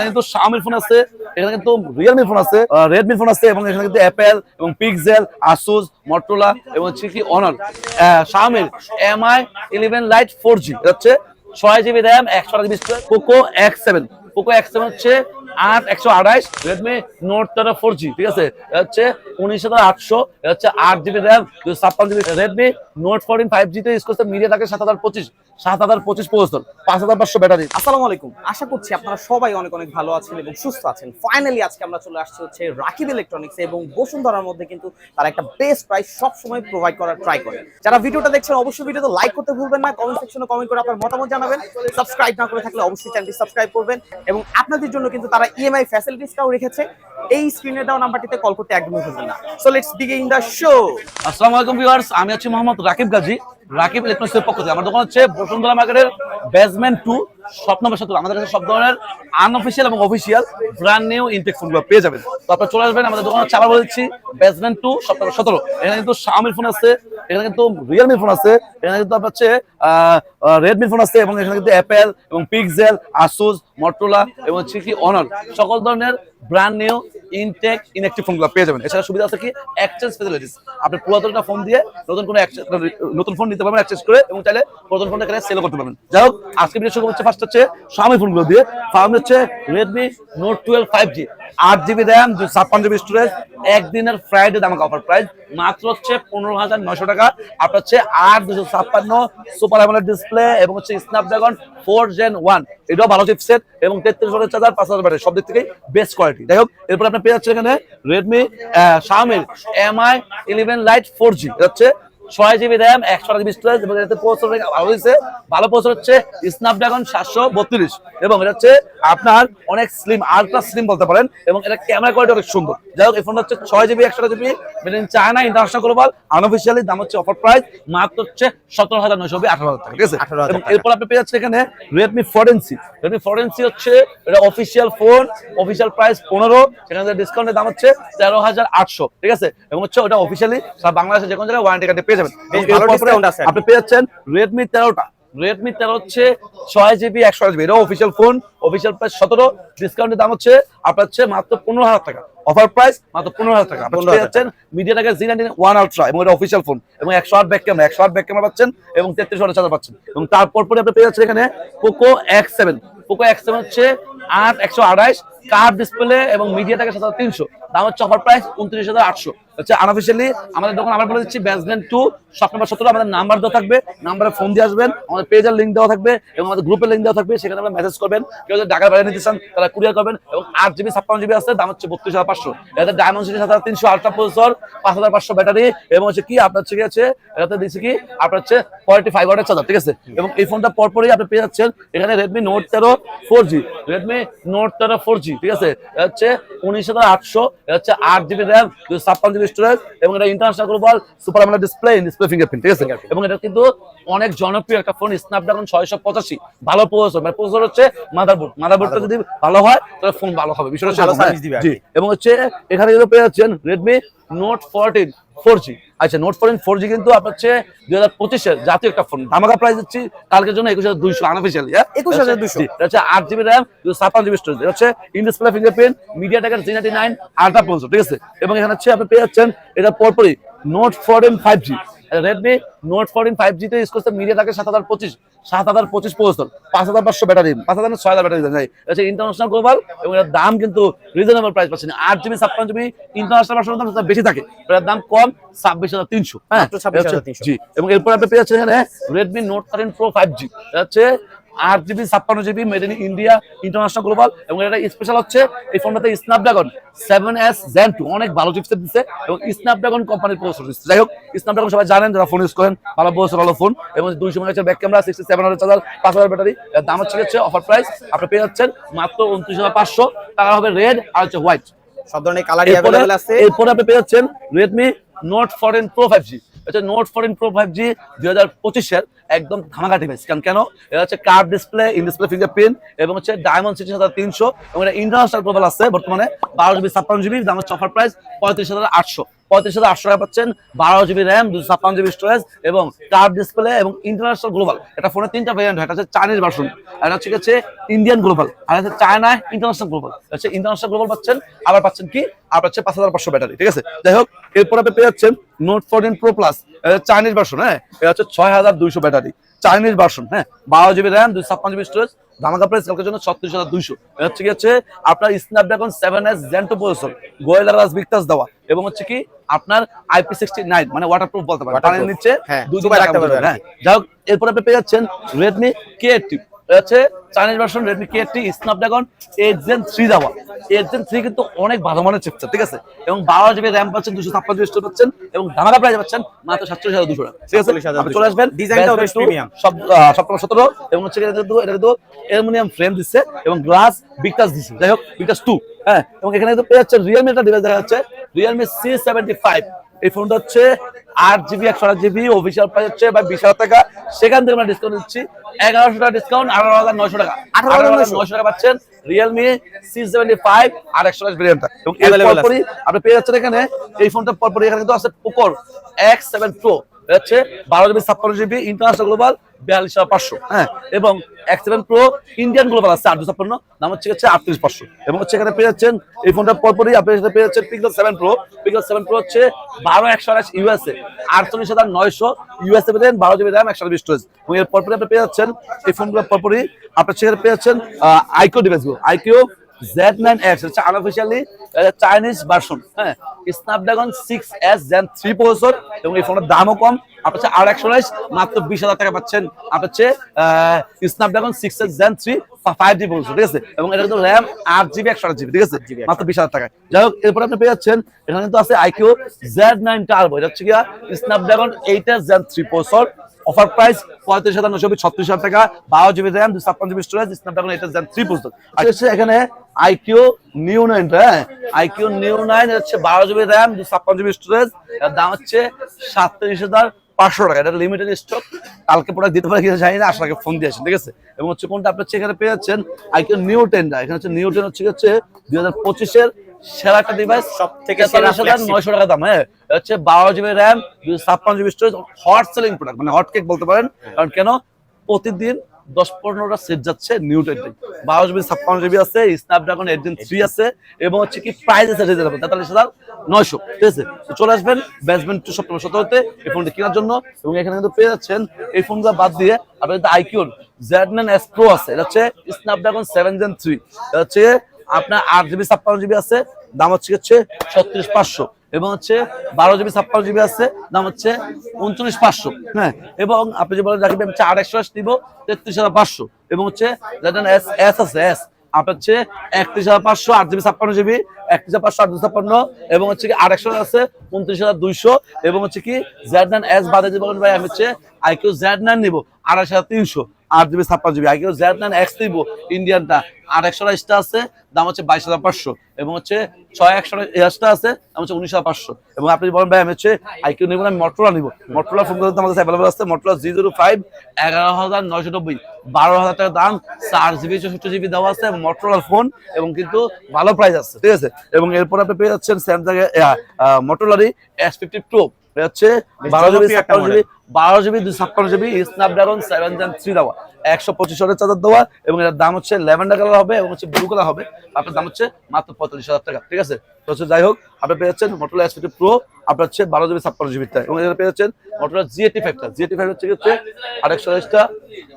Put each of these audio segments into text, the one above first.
এখানে কিন্তু শাওমির ফোন আছে, এখানে কিন্তু রিয়েলমি ফোন আছে রেডমি ফোন আছে এবং এখানে কিন্তু অ্যাপেল এবং পিক্সেল আসুস মটোলা এবং কি Honor শাওমির Mi eleven lite four G হচ্ছে ছয় জিবি র্যাম একশো আট GB Poco X seven Poco X seven হচ্ছে আট, একশো আঠাইশ রেডমি নোট তেরো ফোর জি ঠিক আছে? হচ্ছে উনিশ হাজার আটশো হচ্ছে আট জিবি র্যাম ছাপ্পান্ন GB Redmi Note fourteen five জিতে ইউজ করতে মিডিয়া থাকে সাত হাজার পঁচিশ। সাত হাজার পঁচিশ পঁচাত্তর পাঁচ হাজার পাঁচশো ব্যাটারি। আসসালামু আলাইকুম। আশা করছি আপনারা সবাই অনেক অনেক ভালো আছেন এবং সুস্থ আছেন। ফাইনালি আজকে আমরা চলে আসছি হচ্ছে রাকিব ইলেকট্রনিক্স এবং বসুন্ধরার মধ্যে কিন্তু তারা একটা বেস্ট প্রাইস সব প্রোভাইড করার ট্রাই করে। যারা ভিডিওটা দেখছেন অবশ্যই ভিডিওতে লাইক করতে ভুলবেন না কমেন্ট সেকশনে কমেন্ট করে আপনার মতামত জানাবেন। সাবস্ক্রাইব না করে থাকলে অবশ্যই চ্যানেলটি সাবস্ক্রাইব করবেন এবং আপনাদের জন্য কিন্তু তারা ইএমআই ফ্যাসিলিটিসটাও রেখেছে। এই স্ক্রিনে দেওয়া নাম্বারটিতে কল করতে একদমই ভুলবেন না। So let's begin the show আসসালামু আলাইকুম ভিউয়ার্স আমি আছি মোহাম্মদ রাকিব গাজী। রাকিব ইলেকট্রনিক্সের পক্ষ থেকে। আমার দোকান হচ্ছে বসুন্ধরা মার্কেটের বেসমেন্ট টু স্বপ্ন সত্তর আমাদের কাছে সব ধরনের আনঅফিসিয়াল এবং অফিসিয়াল ব্র্যান্ড নিউ ইনটেক ফোনগুলো পেয়ে যাবেন। তো আপনারা চলে আসবেন, আমাদের দোকান হচ্ছে আবার বলছি বেসমেন্ট টু স্বপ্ন সতেরো। এখানে কিন্তু শাওমির ফোন আছে, এখানে কিন্তু রিয়েলমি ফোন আছে, এখানে কিন্তু আপনার হচ্ছে রেডমি ফোন আছে এবং এখানে কিন্তু অ্যাপেল এবং পিক্সেল আসুস মটোলা এবং কি অনার সকল ধরনের ব্র্যান্ড নিউ ইনটেক ইনএক্টিভ ফোনগুলো পেয়ে যাবেন। এছাড়া সুবিধা আছে কি? এক্সচেঞ্জ ফেসিলিটিস আপনি পুরাতনটা ফোন দিয়ে নতুন কোনো নতুন ফোন নিতে পারবেন এক্সচেঞ্জ করে এবং চাইলে পুরাতন ফোনটা সেল করতে পারবেন। যাই হোক, আজকে শুরু হচ্ছে ফার্স্ট হচ্ছে Xiaomi ফোনগুলো দিয়ে। ফার্ম হচ্ছে Redmi Note twelve five G আট জিবি র্যাম ছাপ্পান্ন জিবি স্টোরেজ একদিনের ফ্রাইডে দামাকা অফার প্রাইস মাত্র হচ্ছে পনেরো হাজার নয়শো টাকা। আপনার হচ্ছে আট দুশো ছাপ্পান্ন সুপার অ্যামোলেড ডিসপ্লে এবং হচ্ছে স্ন্যাপড্রাগন ফোর জেন ওয়ান এটাও ভালো চিপসেট এবং তেত্রিশ হাজার চার্জার, পাঁচ হাজার ব্যাটারি সব দিক থেকে বেস্ট কোয়ালিটি যাই হোক, এরপর আপনি পেয়ে যাচ্ছে এখানে Redmi সামের M I eleven lite four G হচ্ছে ছয় জিবি র্যাম একশো জিবি স্টোরেজ এবং এতে প্রসেসর ভালো হয়েছে ভালো প্রসেসর হচ্ছে স্ন্যাপড্রাগন সাতশো বত্রিশ এবং এটা হচ্ছে আপনার অনেক স্লিম আলট্রা স্লিম বলতে পারেন এবং এটা ক্যামেরা কোয়ালিটি অনেক সুন্দর। যাই হোক এই ফোনটা হচ্ছে ছয় জিবি একশো GB made in China international global unofficially দাম হচ্ছে অফার প্রাইস মাত্র হচ্ছে সতেরো হাজার নয়শো আঠারো হাজার টাকা ঠিক আছে? 18,000 এবং এরপর আপনি পেয়ে যাচ্ছেন এখানে রেডমি ফোরেন্সি রেডমি ফোরেন্সি হচ্ছে এটা অফিসিয়াল ফোন অফিসিয়াল প্রাইস পনেরো সেখানে ডিসকাউন্টের দাম হচ্ছে তেরো হাজার আটশো ঠিক আছে? এবং হচ্ছে ওটা অফিসিয়ালি সারা বাংলাদেশে যে কোনো জায়গায় ওয়ারেন্টি কার্ডে পেয়ে যাবেন। আপনি রেডমি তেরোটা। রেডমি তেরো হচ্ছে ছয় জিবি একশো জিবি এটাও অফিসিয়াল ফোন অফিসিয়াল প্রাইস সতেরো। ডিসকাউন্টের দাম হচ্ছে আপনার হচ্ছে মাত্র পনেরো হাজার টাকা। অফার প্রাইস মাত্র পনেরো হাজার টাকা। আপনি যাচ্ছেন মিডিয়া টাকা। জি নাইনটিন ওয়ান আলট্রা এবং এটা অফিসিয়াল ফোন এবং একশো আট ব্যাক ক্যামেরা একশো আট ব্যাক ক্যামেরা পাচ্ছেন এবং তেত্রিশ হাজার চার্জার পাচ্ছেন। এবং তারপর পরে আপনি পেয়ে যাচ্ছেন এখানে Poco X seven Poco X seven হচ্ছে আট একশো আঠাইশ কার্ভ ডিসপ্লে এবং মিডিয়া টাকা সাত হাজার তিনশো। দাম হচ্ছে অফার প্রাইস উনত্রিশ হাজার আটশো। হচ্ছে আনঅফিসিয়ালি আমাদের দোকান আবার বলে দিচ্ছি টু শপ নাম্বার সতেরো, আমাদের নাম্বার দেওয়া থাকবে নাম্বারে ফোন দিয়ে আসবেন, আমাদের পেজের লিঙ্ক দেওয়া থাকবে এবং আমাদের গ্রুপের লিঙ্ক দেওয়া থাকবে, সেখানে মেসেজ করবেন, কেউ যদি বাইরে নিতে চান, তারা কুরিয়ার করবেন এবং আট জিবি ছাপ্পান্ন জিবি আছে, দাম হচ্ছে বত্রিশ হাজার পাঁচশো। এটাতে ডায়মন্ড সিটি সাত হাজার তিনশো আলট্রা প্রসেসর পাঁচ হাজার পাঁচশো ব্যাটারি এবং হচ্ছে কি, আপনার হচ্ছে কি আছে, এটাতে দিচ্ছি কি, আপনার হচ্ছে ফর্টি ফাইভ ওয়াটের চার্জার ঠিক আছে? এবং এই ফোনটা পরপরই আপনি পেয়ে যাচ্ছেন, এখানে রেডমি নোট তেরো ফোর জি রেডমি নোট তেরো ফোর জি ঠিক আছে? হচ্ছে উনিশ হাজার আটশো হচ্ছে আট জিবি র্যাম ছাপ্পান্ন জিবি স্টোরেজ এবং এটা international global super AMOLED display display fingerprint ঠিক আছে? এবং এটা কিন্তু অনেক জনপ্রিয় একটা ফোন স্ন্যাপড্রাগন ছয়শো পঁচাশি। ভালো প্রসেসর মানে প্রসেসর হচ্ছে মাদারবোর্ড মাদারবোর্ডটা যদি ভালো হয় তাহলে ফোন ভালো হবে বিষয়টা। এবং হচ্ছে এখানে কিন্তু পেয়ে যাচ্ছেন Redmi Note fourteen four G আচ্ছা নোট ফোর ফোর জি কিন্তু আপনার হচ্ছে দুই হাজার পঁচিশের জাতীয় একটা ফোন ধামাকা প্রাইস দিচ্ছি কালকের জন্য একুশ হাজার দুইশো আঠাফিশিয়াল একুশ হাজার 21,200 হচ্ছে আট জিবি র্যাম ছাপ্পান্ন জিবি স্টোরেজ হচ্ছে ইন ডিসপ্লে ফিঙ্গারপ্রিন্ট মিডিয়া টাকার জি নাইনটি নাইন আলট্রা পঞ্চাশ ঠিক আছে? এবং এখানে হচ্ছে আপনি পেয়ে যাচ্ছেন এটা পরপরই Note fourteen five G Redmi Note fourteen five জিতে ইউজ করছে মিডিয়া থাকে সাত হাজার পঁচিশ। সাত হাজার পঁচিশ পঁচাত্তর পাঁচ হাজার পাঁচশো ব্যাটারি পাঁচ হাজার ছয় হাজার ব্যাটারি যায় ইন্টারন্যাশনাল গ্লোবাল এবং এর দাম কিন্তু রিজনেবল প্রাইস পাচ্ছেন। আট জিবি ছাপ্পান্ন জিবি ইন্টারন্যাশনাল ভার্সনের দাম বেশি থাকে এটার দাম কম ছাব্বিশ হাজার তিনশো হ্যাঁ? মাত্র 26,300 জি এবং এরপর আপনি পেয়ে যাচ্ছেন এখানে Redmi Note thirteen pro five G হচ্ছে আট জিবি ছাপ্পান্ন GB made in India international global এবং এটা স্পেশাল হচ্ছে এই ফোনটাতে Snapdragon seven S Gen two অনেক ভালো চিপসেট দিচ্ছে এবং স্ন্যাপড্রাগন কোম্পানির প্রসেসর দিচ্ছে যাই হোক স্ন্যাপড্রাগন সবাই জানেন যারা ফোন ইউজ করেন ভালো প্রসেসর ভালো ফোন এবং দুইশো megapixel back camera sixty seven hundred charger পাঁচ হাজার ব্যাটারি এর দাম হচ্ছে হচ্ছে অফার প্রাইস আপনি পেয়ে যাচ্ছেন মাত্র উনত্রিশ হাজার পাঁচশো টাকা হবে রেড আর হচ্ছে হোয়াইট সব ধরনের আছে। এরপরে আপনি পেয়ে যাচ্ছেন Redmi Note fourteen pro five G হচ্ছে Note four in pro five G দুই হাজার পঁচিশের একদম ধামাকা ডিভাইস কারণ কেন? এটা হচ্ছে curve display in display fingerprint এবং হচ্ছে ডায়মন্ড সিটি হাজার তিনশো এবং এটা ইন্টারন্যাশনাল প্রোফাইল আছে বর্তমানে বারো জিবি ছাপ্পান্ন জিবি দাম হচ্ছে অফার প্রাইস পঁয়ত্রিশ হাজার আটশো। পঁয়ত্রিশ হাজার আটশো টাকা পাচ্ছেন, বারো জিবি র্যাম, দুশো ছাপ্পান্ন জিবি স্টোরেজ এবং কার্ভ ডিসপ্লে এবং ইন্টারন্যাশনাল গ্লোবাল এটা ফোনের তিনটা ভেরিয়েন্ট হয়, এটা হচ্ছে চাইনিজ ভার্সন এটা হচ্ছে হচ্ছে ইন্ডিয়ান গ্লোবাল আর হচ্ছে চায়না ইন্টারন্যাশনাল গ্লোবাল হচ্ছে ইন্টারন্যাশনাল গ্লোবাল পাচ্ছেন, আবার পাচ্ছেন কি? আর পাচ্ছে পাঁচ হাজার পাঁচশো ব্যাটারি ঠিক আছে? যাই হোক, এরপর আপনি পেয়ে যাচ্ছেন Note fourteen pro plus Chinese version হ্যাঁ? এটা হচ্ছে ছয় হাজার দুইশো ব্যাটারি চাইনিজ ভার্সন হ্যাঁ? বারো জিবি র্যাম দুই ছাপ্পান্ন জিবি স্টোরেজ ধামাকা প্রাইস কালকের জন্য ছত্রিশ হাজার দুইশো। হচ্ছে কি হচ্ছে আপনার Snapdragon seven S Gen two processor গোয়েলার রাজ বিকাশ দেওয়া। এবং হচ্ছে কি আপনার আইপি সিক্সটি নাইন মানে ওয়াটারপ্রুফ বলতে পারেন। Waterproof, পানির নিচে হ্যাঁ, দুই রাখতে পারবেন। হ্যাঁ। যাই হোক এরপর আপনি পেয়ে যাচ্ছেন রেডমি কে এইটটি হচ্ছে Chinese version Redmi K eighty Snapdragon eight Gen three দেওয়া এইট জেন থ্রি কিন্তু অনেক ভালো মানের চিপসেট ঠিক আছে? এবং বারো জিবি র্যাম পাচ্ছেন দুশো ছাপ্পান্ন জিবি স্টোর পাচ্ছেন এবং ধামাকা প্রাইস পাচ্ছেন মাত্র সাতচল্লিশ হাজার দুশো টাকা ঠিক আছে? আপনি চলে আসবেন ডিজাইনটাও বেশ সব সপ্তাহ সতেরো এবং হচ্ছে এটা কিন্তু এটা কিন্তু অ্যালুমিনিয়াম ফ্রেম দিচ্ছে এবং গ্লাস বিকাশ দিচ্ছে। যাই হোক বিকাশ টু হ্যাঁ? এবং এখানে কিন্তু পেয়ে যাচ্ছে রিয়েলমি একটা ডিভাইস দেখা যাচ্ছে রিয়েলমি সি সেভেন্টি ফাইভ এই ফোনটা হচ্ছে আট জিবি একশো আট জিবি অফিসিয়াল প্রাইস হচ্ছে বা বিশ হাজার টাকা। সেখান থেকে আমরা ডিসকাউন্ট দিচ্ছি। এগারোশো টাকা ডিসকাউন্ট আঠারো হাজার নয়শো টাকা। আঠারো হাজার নয়শো। টাকা পাচ্ছেন রিয়েলমি সি সেভেন্টি ফাইভ আর একশো আঠাশ ভেরিয়েন্টটা এবং। পরপরই আপনি পেয়ে যাচ্ছেন এখানে এই ফোনটা পরপরই এখানে কিন্তু আছে পোকোর এক্স সেভেন প্রো হচ্ছে বারো জিবি ছাপ্পান্ন জিবি ইন্টারন্যাশনাল গ্লোবাল বিয়াল্লিশ হাজার পাঁচশো। হ্যাঁ এবং X seven pro Indian global আছে আট দুশো ছাপ্পান্ন দাম হচ্ছে হচ্ছে আটত্রিশ পাঁচশো। এবং হচ্ছে এখানে পেয়ে যাচ্ছেন এই ফোনটা পরপরই আপনি এখানে পেয়ে যাচ্ছেন Pixel seven pro Pixel seven pro হচ্ছে বারো একশো আঠাশ ইউএসএ আটচল্লিশ হাজার নয়শো ইউএসএ পেতেন বারো জিবি র্যাম একশো বিশ স্টোরেজ এবং এর পরপরই আপনি পেয়ে যাচ্ছেন এই ফোনগুলো পরপরই আপনার সেখানে পেয়ে যাচ্ছেন আইকিউ ডিভাইসগুলো আইকিউ জেড নাইন এক্স হচ্ছে আনঅফিসিয়ালি চাইনিজ ভার্সন হ্যাঁ। Snapdragon six S Gen three processor এবং এই ফোনের দামও কম। আপনার হচ্ছে আর একশো মাত্র বিশ হাজার টাকা পাচ্ছেন আপনার হচ্ছে Snapdragon six S Gen three five G processor ঠিক আছে? এবং এটা কিন্তু র্যাম আট জিবি একশো আট জিবি ঠিক আছে? মাত্র বিশ হাজার টাকায়। যাই হোক এরপর আপনি পেয়ে যাচ্ছেন এখানে কিন্তু আছে আইকিউ জেড নাইন টার্বো এটা হচ্ছে গিয়া Snapdragon eight S Gen three processor offer price পঁয়ত্রিশ হাজার নশো ছত্রিশ হাজার টাকা বারো জিবি র্যাম ছাপ্পান্ন GB storage Snapdragon eight Gen three processor এখানে আইকিউ নিউ নাইন হ্যাঁ? আইকিউ নিউ নাইন হচ্ছে বারো জিবি র্যাম দুই ছাপ্পান্ন জিবি স্টোরেজ এর দাম হচ্ছে সাতত্রিশ হাজার পাঁচশো টাকা। এটা লিমিটেড স্টক কালকে প্রোডাক্ট দিতে পারে কিনা জানি না আসলে ফোন দিয়েছেন ঠিক আছে? এবং হচ্ছে কোনটা আপনার হচ্ছে এখানে পেয়ে যাচ্ছেন? আইকিউ নিউ টেনটা এখানে হচ্ছে নিউ টেন হচ্ছে হচ্ছে দুই হাজার পঁচিশের সেরা একটা ডিভাইস সব থেকে নয়শো টাকা দাম হ্যাঁ? হচ্ছে বারো জিবি র্যাম দুশো ছাপ্পান্ন GB storage hot selling product মানে হট কেক বলতে পারেন। কারণ কেন? প্রতিদিন দশ পনেরোটা সেট যাচ্ছে নিউ টেনটাই বারো জিবি ছাপ্পান্ন জিবি আছে স্ন্যাপড্রাগন এইট জেন থ্রি আছে, এবং হচ্ছে কি প্রাইস আছে তেতাল্লিশ হাজার নয়শো, ঠিক আছে? তো চলে আসবেন বেসমেন্ট টু সপ্তাহ সতেরোতে এই ফোনটা কেনার জন্য, এবং এখানে কিন্তু পেয়ে যাচ্ছেন এই ফোনগুলো বাদ দিয়ে আপনার কিন্তু আইকিউর জেড নাইন এস প্রো আছে। এটা হচ্ছে স্ন্যাপড্রাগন সেভেন জেন থ্রি এটা হচ্ছে আপনার আট জিবি ছাপ্পান্ন জিবি আছে, দাম হচ্ছে হচ্ছে ছত্রিশ পাঁচশো। এবং হচ্ছে বারো জিবি, ছাপ্পান্ন জিবি আছে, দাম হচ্ছে উনচল্লিশ পাঁচশো। হ্যাঁ এবং আপনি যে বলেন রাখবেন, হচ্ছে একশো দিব তেত্রিশ হাজার পাঁচশো। এবং হচ্ছে এস এস আছে, এস। আপনার হচ্ছে একত্রিশ হাজার পাঁচশো, আট জিবি, ছাপ্পান্ন জিবি, একত্রিশ হাজার পাঁচশো, আট ছাপ্পান্ন। এবং হচ্ছে কি আট একশো আছে, উনত্রিশ হাজার দুইশো। এবং হচ্ছে কি জেড নাইন এস বাদে যে বলেন ভাই, আমি হচ্ছে আইকিউ জেড নাইন নিবো, আড়াইশ হাজার তিনশো। আট জিবি, ছাপ্পান্ন GB. IQOO Z nine X নিব ইন্ডিয়ানটা। আর একশো রাইসটা আছে, দাম হচ্ছে বাইশ হাজার পাঁচশো। এবং হচ্ছে ছয় একশো এসটা আছে, দাম হচ্ছে উনিশ হাজার পাঁচশো। এবং আপনি বলেন, ভাই, আমি হচ্ছে আইকিউ নিব আমি মটোলা নিব। মটোলা ফোন করতে আমাদের অ্যাভেলেবল আছে মটোলা জি জিরো ফাইভ এগারো হাজার নয়শো নব্বই। বারো হাজার টাকা দাম, চার জিবি, চৌষট্টি জিবি দেওয়া আছে, এবং মটোলার ফোন এবং কিন্তু ভালো প্রাইস আছে, ঠিক আছে? এবং এরপর আপনি পেয়ে যাচ্ছেন স্যামসাং মটোলারই এস ফিফটি হচ্ছে বারো জিবি ছাপ্পান্ন জিবি বারো জিবি দুই ছাপ্পান্ন GB Snapdragon seven Gen three দেওয়া। একশো পঁচিশ হাজার চার্জার দেওয়া এবং এটার দাম হচ্ছে ল্যাভেন্ডার কালার হবে এবং হচ্ছে ব্লু কালার হবে। আপনার দাম হচ্ছে মাত্র পঁয়তাল্লিশ হাজার টাকা। ঠিক আছে? তো হচ্ছে যাই হোক আপনি পেয়ে যাচ্ছেন মোটরলা এস প্রো আপনার হচ্ছে বারো জিবি ছাপ্পান্ন জিবিটা এবং এখানে পেয়ে যাচ্ছেন মোটরলা জি এইটি ফাইভটা জি এইটি ফাইভ হচ্ছে হচ্ছে আরেকশো এসটা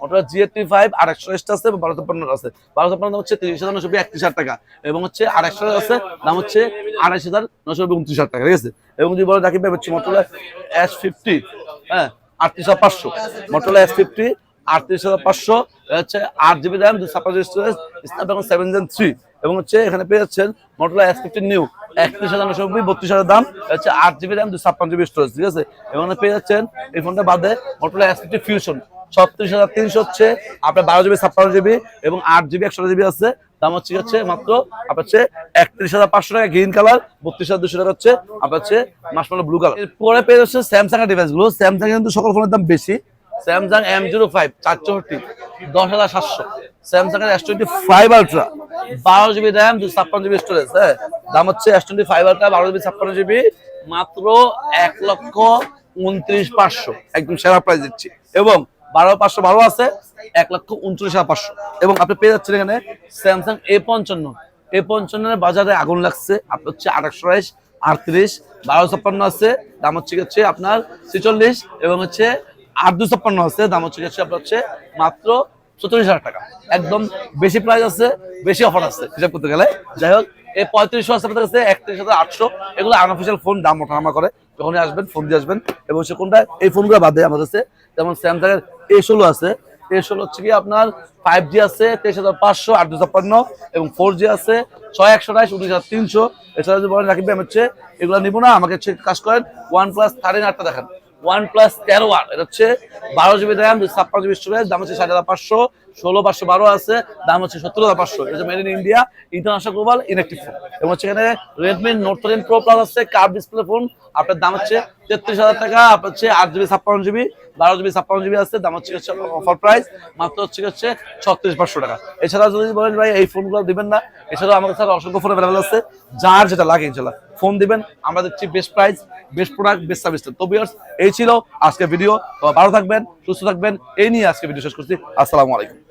মোটরলা জি এইটি ফাইভ আরেকশো এসটা আছে বারো ছাপ্পান্ন আছে। বারো ছাপ্পান্ন হচ্ছে তিরিশ হাজার নশো একত্রিশ হাজার টাকা। এবং হচ্ছে আরেকশো আছে, দাম হচ্ছে আড়াইশ হাজার নশো উনত্রিশ হাজার টাকা, ঠিক আছে? এবং যদি বলে রাখি হচ্ছে মোটরলা এস ফিফটি হ্যাঁ আটত্রিশ হাজার পাঁচশো। মোটরলা এস ফিফটি আটত্রিশ হাজার পাঁচশো হচ্ছে আট জিবি র্যাম ছাপ্পান্ন storage Snapdragon seven Gen three এবং হচ্ছে এখানে পেয়ে যাচ্ছেন মোটরলা এস ফিফটিন নিউ একত্রিশ হাজার নশো বত্রিশ হাজার দাম হচ্ছে আট জিবি র্যাম দুশো ছাপ্পান্ন জিবি স্টোরেজ ঠিক আছে? এবং পেয়ে যাচ্ছেন এই ফোনটা বাদে মোটরলা এস ফিফটি ফিউশন ছত্রিশ হাজার তিনশো হচ্ছে আপনার বারো জিবি ছাপ্পান্ন জিবি এবং আট জিবি একশো জিবি আছে। দাম হচ্ছে হচ্ছে মাত্র আপনার হচ্ছে একত্রিশ হাজার পাঁচশো টাকা গ্রিন কালার বত্রিশ হাজার দুশো টাকা হচ্ছে আপনার হচ্ছে মাসমালো ব্লু কালার পরে পেয়ে যাচ্ছে স্যামসাং এর ডিভাইসগুলো। স্যামসাং কিন্তু সকল ফোনের দাম বেশি। স্যামসাং এম জিরো ফাইভ চার চৌষট্টি, দশ হাজার সাতশো। স্যামসাং এর এস টোয়েন্টি ফাইভ আলট্রা বারো জিবি র্যাম দুশো ছাপ্পান্ন জিবি স্টোরেজ হ্যাঁ? দাম হচ্ছে এস টোয়েন্টি ফাইভ আলট্রা বারো জিবি ছাপ্পান্ন জিবি মাত্র এক লক্ষ উনত্রিশ পাঁচশো। একদম সেরা প্রাইস দিচ্ছি। এবং বারো পাঁচশো বারো আছে, এক লক্ষ উনত্রিশ হাজার পাঁচশো। এবং আপনি পেয়ে যাচ্ছেন এখানে স্যামসাং এ পঞ্চান্ন। এ পঞ্চান্নের বাজারে আগুন লাগছে আপনার হচ্ছে আঠাশশো বাইশ আটত্রিশ, বারো ছাপ্পান্ন আছে, দাম হচ্ছে হচ্ছে আপনার ছেচল্লিশ, এবং হচ্ছে আট দু ছাপ্পান্ন আছে, দাম হচ্ছে হচ্ছে আপনার হচ্ছে মাত্র চৌত্রিশ হাজার টাকা। একদম বেশি প্রাইস আছে, বেশি অফার আছে, হিসাব করতে গেলে। যাই হোক, এই পঁয়ত্রিশশো আছে আপনাদের কাছে, একত্রিশ হাজার আটশো। এগুলো আনঅফিসিয়াল ফোন দাম ওঠানামা করে। যখনই আসবেন ফোন দিয়ে আসবেন। এবং সে কোনটা, এই ফোনগুলো বাদে আমাদের কাছে, যেমন স্যামসাং এর এ ষোলো আছে। এ ষোলো হচ্ছে কি আপনার ফাইভ জি আছে, তেইশ হাজার পাঁচশো, আট ছাপ্পান্ন। এবং ফোর জি আছে, ছয় একশো আঠাশ, উনিশ হাজার তিনশো। এছাড়া যদি বলেন রাকিব হচ্ছে এগুলো নিবো না, আমাকে কাজ করেন ওয়ান প্লাস থার্টিন আটটা দেখেন। ওয়ান প্লাস তেরো ওয়ান। এটা হচ্ছে বারো জিবি র্যাম ছাপ্পান্ন জিবি স্টোরেজ দাম হচ্ছে সাড়ে হাজার পাঁচশো। ষোলো পাঁচশো বারো আছে, দাম হচ্ছে সত্তর হাজার পাঁচশো। এটা made in India international global inactive phone এবং হচ্ছে এখানে Redmi Note thirteen pro plus আছে কার্ভ ডিসপ্লে ফোন আপনার দাম হচ্ছে তেত্রিশ হাজার টাকা, আপনার হচ্ছে আট জিবি, ছাপ্পান্ন জিবি, বারো জিবি, ছাপ্পান্ন জিবি আছে, দাম হচ্ছে হচ্ছে অফার প্রাইস মাত্র হচ্ছে হচ্ছে ছত্রিশ পাঁচশো টাকা। এছাড়া যদি বলেন ভাই, এই ফোনগুলো দিবেন না, এছাড়াও আমাদের সাথে অসংখ্য ফোন অ্যাভেলেবল আছে, যার যেটা লাগে ইনশাল্লাহ ফোন দিবেন, আমরা দিচ্ছি best price best product best service তো বিয়ার্স এই ছিল আজকে ভিডিও ভালো থাকবেন, সুস্থ থাকবেন, এই নিয়ে আজকে ভিডিও শেষ করছি। আসসালামু আলাইকুম।